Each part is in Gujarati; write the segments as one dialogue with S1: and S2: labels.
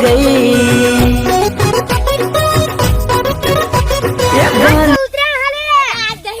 S1: ગઈ એ ઘન
S2: ઉતરાણ હાલે આ દહી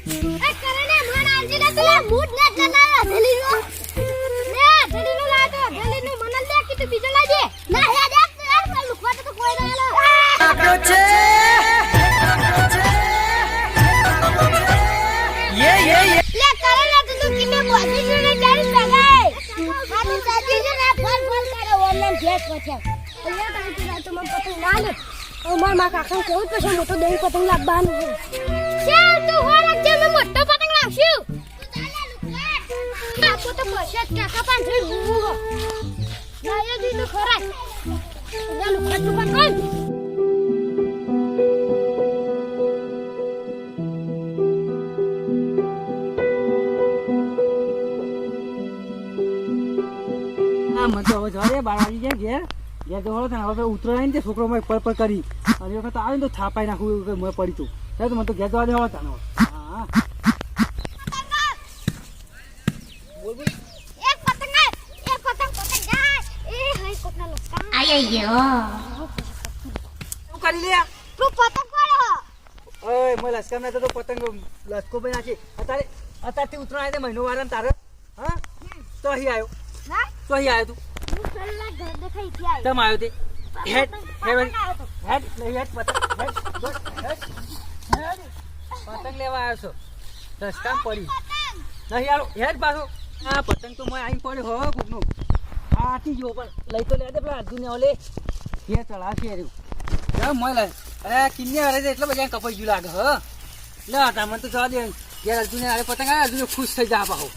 S2: ભેટ પછી એટલે તારી તું રાતો મને પતંગ ના લે. હવે મારા મા કાકા કેવું જ પછી મોટો દહીં પતંગ લાવવાનું છે ચાલ તું હો રાખજે મેં મોટો પતંગ લાવશું. આપો તો પછી કાકા પાંચરે રૂવું હો દી તો ખરા ચાલ ખાટું પકડ
S3: મને તો હવે જવા દે બાર વાગી ગયા ઘેર. ઘેર જવાનો થાય હવે ઉતરાય ને તે છોકરો મેં પર પર કરી. અને વખત આવે ને તો થાપાઈ નાખું એવું મેં પડી તું. તો મને તો ઘેર જવા દે હવે. હા. બોલ બોલ
S2: એક પતંગ આય, એક પતંગ પતંગ જાય એ હાય કોકના લોકતા
S1: આઈ ગયો.
S3: શું કરી લે
S2: તું પતંગ
S3: ઓય મેં લસકા ના તો પતંગ લસકો ભાઈ નાખી અત્યારે અત્યારથી ઉતરાય તે મહિનો વાર ને તારે. હા? તો અહીં આવ્યો.
S2: હા
S3: તો અહીં આવ્યો તું.
S2: પેલા ઘર દેખાઈ આવી
S3: તમ આવ્યો તે. હેડ હેડ. હેડ હેડ પતંગ હેડ હેડ. પતંગ લેવા આવ્યો છો. રસ્તા પડી. નહીં આલો હેડ પાછો. આ પતંગ તો મેં આવી પડ્યો હો કોકનું. આથી જો પણ. લઈ તો લે દે પેલા અર્જુને ઓલે એ ચડાવશે રહ્યું જા મોય લે અરે કિન્ને અરે એટલે બધા કપાઈ ગયું લાગે હ. લે તા મને તો જવા દે. ઘેર અર્જુને અરે પતંગ આ અર્જુન ખુશ થઈ જા પાહો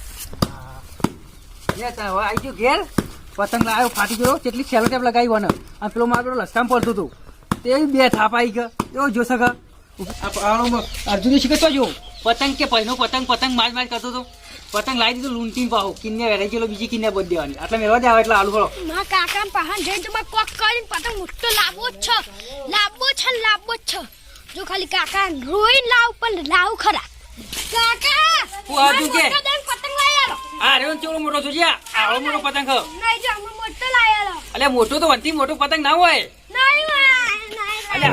S3: લે તા આવી ગયો ઘેર. પતંગ લાવ્યો ફાટી ગયો કેટલી સેલો ટેપ લગાવી વને. અને પેલો મારો લસકામ પડતું હતું. તે બે થાપ આવી ગયો. એવો જો સક અર્જુને શીખે તો જો પતંગ કે પહેલો પતંગ પતંગ માર માર કરતો હતો. પતંગ લાવી દીધું લૂંટી પાહો કિન્ને વેરાઈ ગયેલો બીજી કિન્ને બધ દેવાની. એટલે મેળવા દે આવે એટલે આલુ ફળો.
S2: મારા કાકા પહાણ જઈ તો મારે કોક કરીને પતંગ મુટ્ટો લાવવો જ છે. લાવવો છે ને લાવવો જ છે. જો ખાલી કાકા રોઈ લાવ પણ લાવ ખરા. કાકા
S3: હું આજુ કે? આ રેવન ચેવડો મોટો છું? જ્યાં આવડો મોટો પતંગ.
S2: નહીં જો અમે મોટો લઈ આલો
S3: અલે મોટો તો વનથી મોટો પતંગ ના હોય. અલે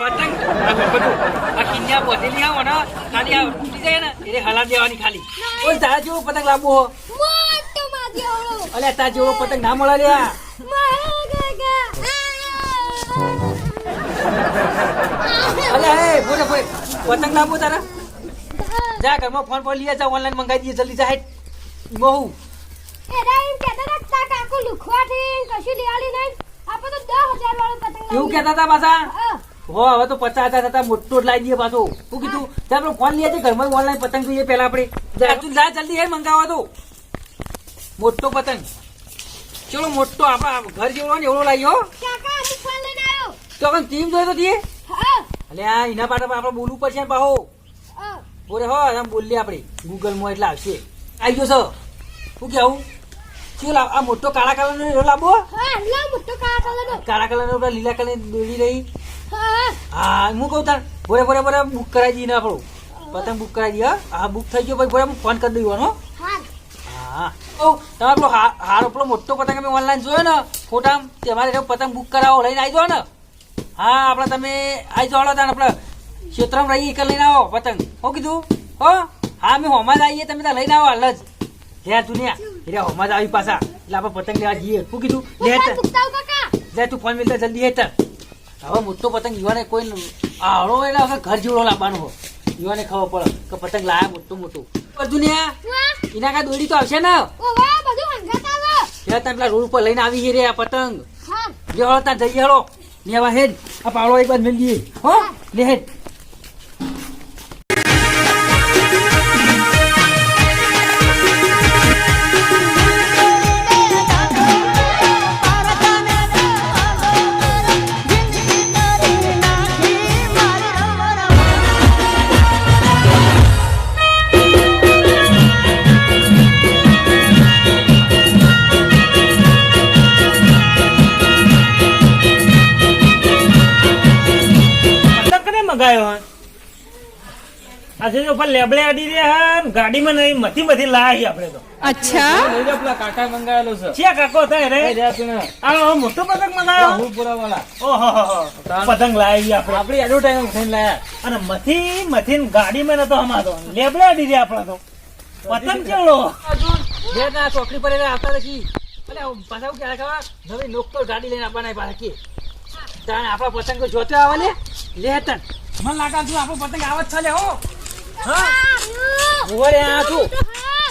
S3: પતંગ આ બધું આ કિન્યા બધેલી આવો ને ખાલી આ તૂટી જાય ને એટલે હલા દેવાની ખાલી. ઓય તારા જેવો પતંગ લાવવો
S2: મોટો આવડો
S3: અલે તારા જેવો પતંગ ના મળે લ્યા. અલે હે બોલે બોલે. પતંગ લાવવો તારા? જા ઘરમાં ફોન પર લઈ જા ઓનલાઈન મંગાવી દઈએ જલ્દી જા બહુ એવું. કહેતા હતા પાછા?
S2: હો.
S3: હવે તો પચાસ હજાર હતા મોટો લાવી દઈએ પાછો. શું કીધું જા આપણે ફોન લઈએ ઘરમાં ઓનલાઈન પતંગ જોઈએ પેલા આપણે. તું જા જલ્દી હે મંગાવો તો. મોટો પતંગ. ચલો મોટો આપણા ઘર જેવડો ને એવડો લાવ્યો. તો આપણે ટીમ જોયો તો તીએ
S2: હા.
S3: એટલે આ એના માટે આપણે બોલવું પડશે પાહો બોલે હો આમ બોલીએ આપણે. ગૂગલમાં એટલે આવશે. આવી ગયો છો? શું કેવું શું લાવ આ મોટો કાળા કલરનો નો લાવવો
S2: હા મોટો
S3: કાળા કલરનો. પેલા લીલા કલરની દોરી રહી.
S2: હા.
S3: હા હું કહું તાર બોરે બોરે બોરે બુક કરાવી દઈએ ને આપણું. પતંગ બુક કરાવી દઈએ હા? હા બુક થઈ ગયો ભાઈ બોરે હું ફોન કરી દઉં હો.
S2: હા.
S3: ઓ તમે પેલો હા- હારો પેલો મોટો પતંગ અમે ઓનલાઈન જોયો ને ફોટા તમારે પતંગ બુક કરાવો લઈને આવી જાઓ ને. હા આપણે તમે આવી જાઓ આપણે ક્ષેત્રમાં રહી એક લઈને આવો પતંગ. શું કીધું? હો? હા અમે હોમાં જ આવીએ તમે ત્યાં લઈને આવો હાલ જ. ઘેર દુનિયા. એટલે હોમાં જ આવી પાછા. એટલે આપણે પતંગ લેવા જઈએ. શું કીધું? લે લે તું ફોન મિલતા જલ્દી હેતર હવે મોટો પતંગ યુવાને કોઈ આવડો એટલે હવે ઘર જેવડો લાવવાનો હો યુવાને ખબર પડે કે પતંગ લાયા મોટું મોટું. દુનિયા
S2: વાહ.
S3: એના દોડી તો આવશે ને?
S2: બધું
S3: હેડ તાર પેલા રોડ ઉપર લઈને આવી રે આ પતંગ. જે હળો ત્યાં જઈએ હળો લેવા હેડ. આ પાવડો એક બાદ મેળ દઈએ. હો. લે હેડ.
S4: આજે જો ઉપર લેબડે અડી રહ્યા હે ગાડીમાં નહીં મથી મથી લાયા આપણે તો.
S3: લઈ જા પેલા કાકા મંગાવેલો છે.
S4: છે કાકો થાય રે?
S3: જા તું
S4: આ મોટો પતંગ મંગાવ્યો?
S3: હું પૂરા વાળા
S4: ઓહો. પતંગ લાવી આપણે.
S3: આપણી એડવર્ટાઈઝ થઈને લાયા.
S4: અને મથી મથી ગાડીમાં નતો અમારો લેબડે અડી રહ્યા આપણે તો. પતંગ ચેવડો?
S3: બે ના ચોકડી પર આવતા નથી. અરે પાછા ક્યારે ખાવા? નવી તો ગાડી લઈને આપવાના પાછા કે. આપણા પતંગ જોતે આવે લે લે તન. મને લાગે તું આપણો પતંગ આવત છે લે હો. હા? ઓરે આ તું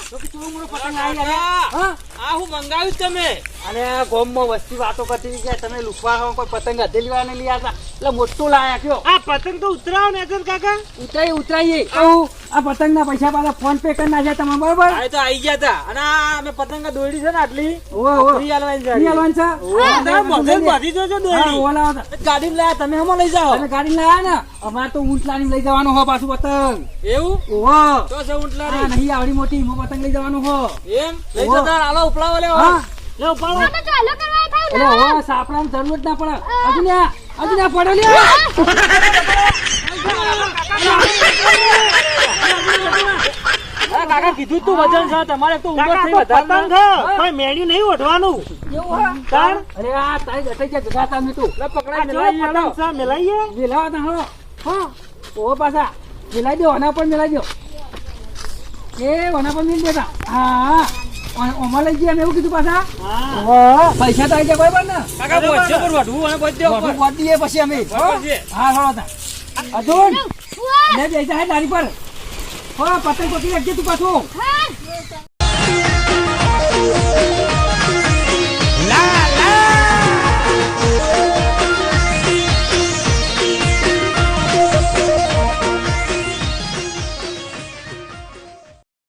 S3: તો કે તું પતંગ આવી ગયા હા?
S4: આ હું મંગાવ્યું તમે.
S3: અને ગોમ ગોમમાં વસ્તી વાતો કરતી કે તમે લુકવા કોઈ પતંગ હથેલી વાળા લઈ આવતા. એટલે મોટું લાયા કયો.
S4: આ પતંગ તો ઉતરાવો ને અજન કાકા.
S3: ઉતરાઈ ઉતરાઈએ. આવું. આ પતંગ ના પૈસા પાછા ફોન પે કરી નાખ્યા તમે બરોબર?
S4: આ તો આવી ગયા હતા અને આ અમે પતંગ દોડી છે ને આટલી.
S3: ઓ ઓ
S4: ફ્રી આલવાની છે.
S3: ફ્રી આલવાનું છે?
S4: મગજ બાંધી જોજો દોડી
S3: ઓલા.
S4: ગાડી લાયા તમે હમણાં લઈ જાઓ.
S3: અને ગાડી લાયા ને? અમાર તો ઊંટ લાવીને લઈ જવાનું હો પાછું પતંગ.
S4: એવું?
S3: ઓ
S4: તો છે ઊંટલા
S3: આ નહીં આવડી મોટી મો પતંગ લઈ જવાનું હો.
S4: એમ? લઈ જતા આલો ઉપલાવો લેવો લે ઉપાડો.
S2: તો ચાલો કરવા થાવ
S3: એટલે હો સાપડાની જરૂર જ ના પડે. હજુ ને આ, હજુ ને આ. પડે લે
S4: હા, કાકા કીધું તું વજન છે. તમારે તો ઉંમર થઈ પતંગ કોઈ મેડી નહીં ઓઢવાનું.
S3: એવું હો?
S4: તાણ?
S3: અરે આ તારી ગટાઈ ગયા જગા તમે તું.
S4: આ ચેવો પતંગ છે. મેલાઈએ?
S3: વેલાવા તા હળો હા. ઓ પાછા. વેલાઈ દો આના પણ મેલાઈ દો. એ આના પણ મેલ દેતા હા. ઓમાં લઈ ગયા એવું કીધું પાછા? પૈસા તો આવી ગયા બરાબર ને?
S4: કાકા બોધ્ય પર વઢવું અને
S3: પછી અમે. હો? હા તા લે દારી પર. હો પતંગ પકડી રાખજે તું પાછું.
S2: હા.